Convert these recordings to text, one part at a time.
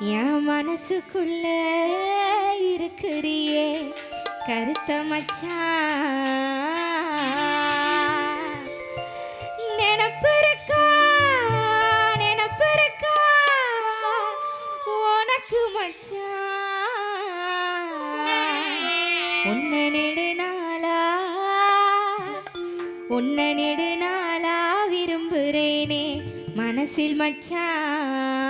என் மனசுக்குள்ள இருக்கிறியே கருத்த மச்சான் நினப்பிருக்கா நினப்பிருக்கா உனக்கு மச்சான் உன்னை நெடு நாளா உன்னை நெடு விரும்புகிறேனே மனசில் மச்சான்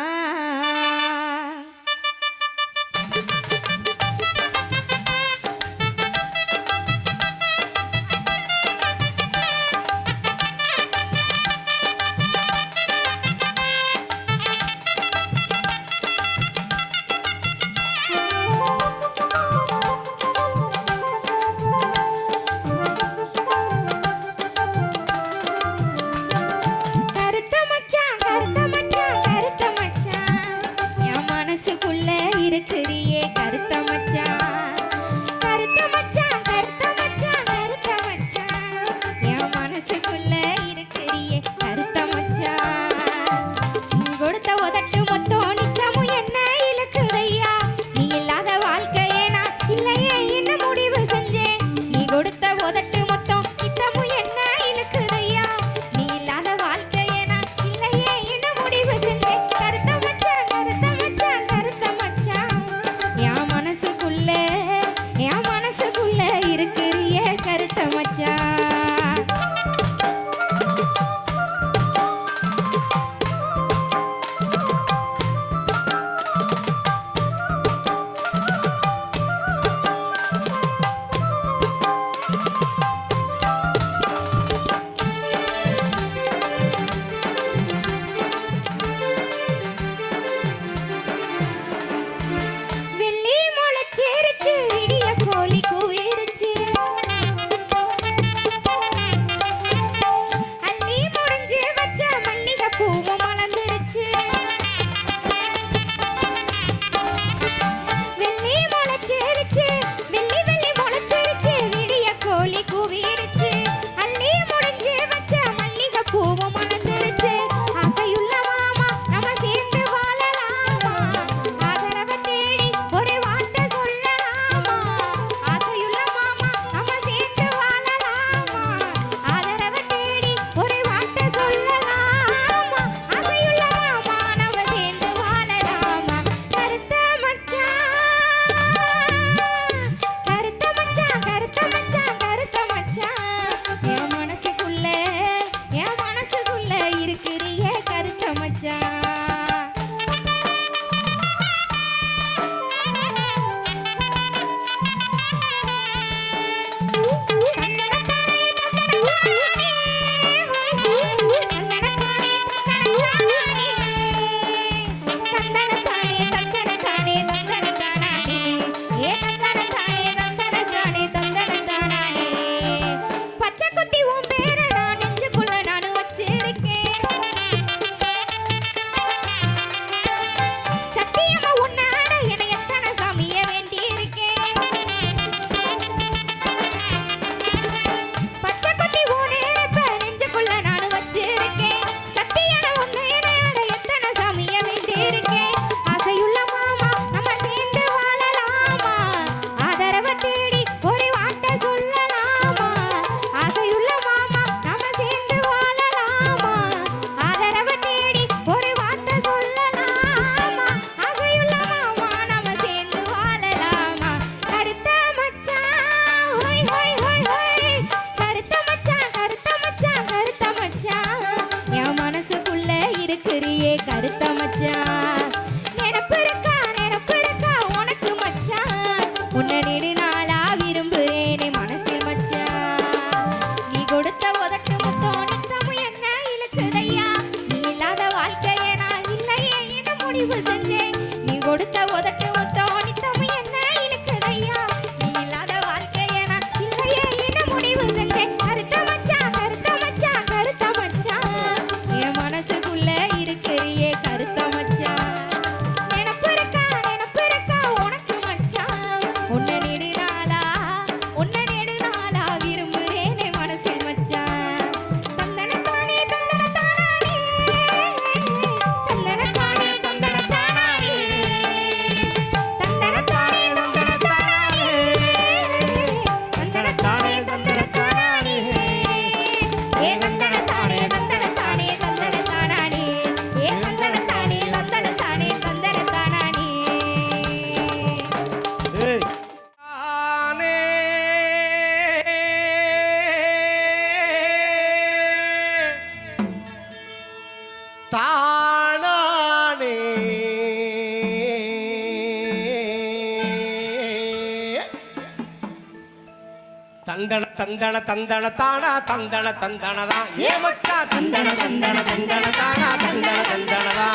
தந்தன தந்தன தந்தன தானா தந்தன தந்தனதா மச்சா தந்தன தந்தன தந்தன தானா தந்தன தந்தனதா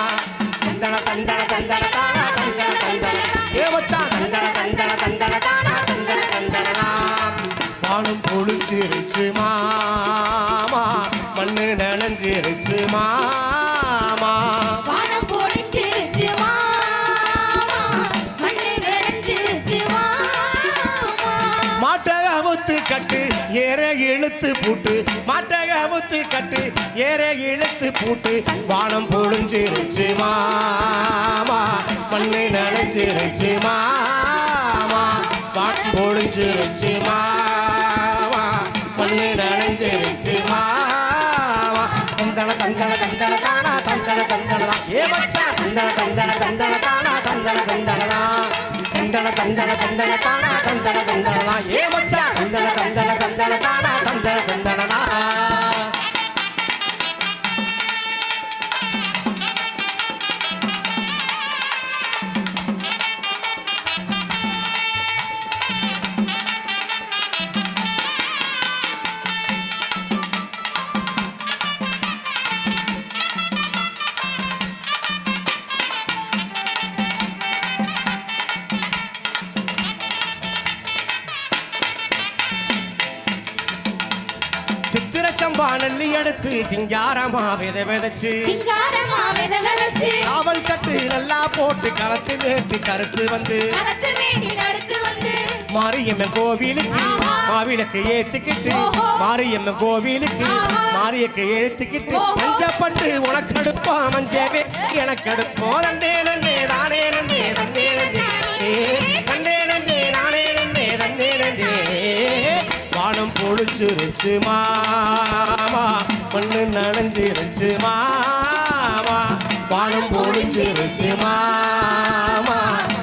தந்தன தந்தன தந்தன தானா. ஏற இழுத்து பூட்டு மாட்டக அவுத்து கட்டு ஏற இழுத்து பூட்டு வானம் பொழிஞ்சிருச்சு மாமா மண்ணை நனைஞ்சிருச்சு மாமா வானம் பொழிஞ்சிருச்சு மாமா மண்ணை நனைஞ்சிருச்சு மாமா. தந்தன தந்தன தந்தன தானா தந்தன தந்தனதா ஏ மச்சா தந்தன தந்தன தந்தன தந்தன தானா தந்தன தந்தனா ஏ மச்சா தந்தன தந்தன தந்தன தானா தந்தன தந்தனா நெல்லி எடுத்து சிங்காரமா வித விதைச்சு சிங்காரமா வித விதைச்சு காவல் கட்டு நல்லா போட்டு களத்து வேட்டு கருத்து வந்து களத்து மாரியம்மன் கோவிலுக்கு. மாவிளக்கு ஏத்துக்கிட்டு. மாரியம்மன் கோவிலுக்கு. மாரியக்கு ஏத்துக்கிட்டு ஓஹோ. மஞ்சப்பட்டு உனக்கு அடுப்போம் மஞ்சவே எனக்கு அடுப்போம் தண்டே நண்டே நனைஞ்சிருச்சு மாமா. மண்ணு நனைஞ்சிருச்சு மாமா. வானம் பொழிஞ்சிருச்சு மாமா.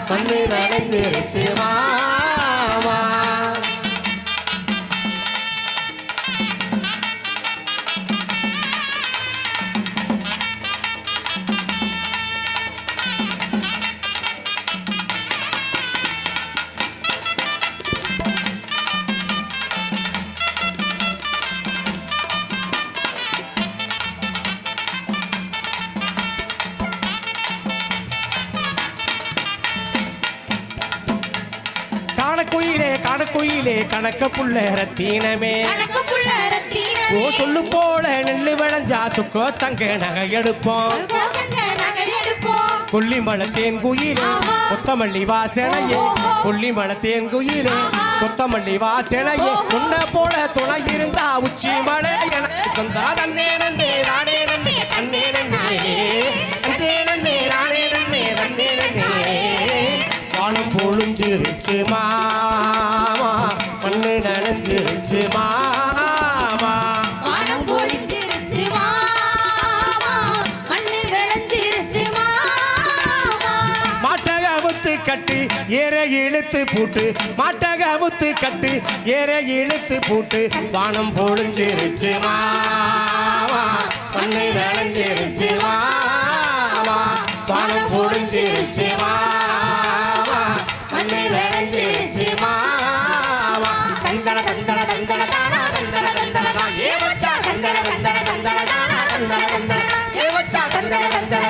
மண்ணு நனைஞ்சிருச்சு மாமா. காணக்குயிலே கணக்க புள்ள ரத்தீனமே. ஓ சொல்லு போல நெல்லு விளைஞ்சா சுக்கோ தங்க நகை எடுப்போம். கொல்லிமலை தேன் குயிலே. கொத்தமல்லி வாசனையே. கொல்லிமலை தேன் குயிலே. கொத்தமல்லி வாசனையே. உன்னை போல துணை இருந்தா உச்சி மலை எனக்கு சொந்தா தன்னே நன்னே நானே நன்னே தன்னே நன்னே. தன்னே நன்னே நானே நன்னே தன்னே நன்னே. வானம் பொழிஞ்சிருச்சு மாமா. மண்ணு நனைஞ்சிருச்சு மாமா. வானம் பொழிஞ்சிருச்சு மாமா. மண்ணு விளைஞ்சிருச்சு மாமா. மாட்டக அவுத்து கட்டு ஏற இழுத்து பூட்டு. மாட்டக அவுத்து கட்டு ஏற இழுத்து பூட்டு. வானம் பொழிஞ்சிருச்சு மாமா. மண்ணு நனைஞ்சிருச்சு மாமா. வானம் பொழிஞ்சிருச்சு மாமா. கண்ணு விளைஞ்சிச்சு மாவா தந்தன தந்தன தந்தன தானா தந்தன தந்தன தான் ஏ வச்சா தந்தன தந்தன தந்தன தானா தந்தன தந்தன ஏ வச்சா தந்தன தந்தன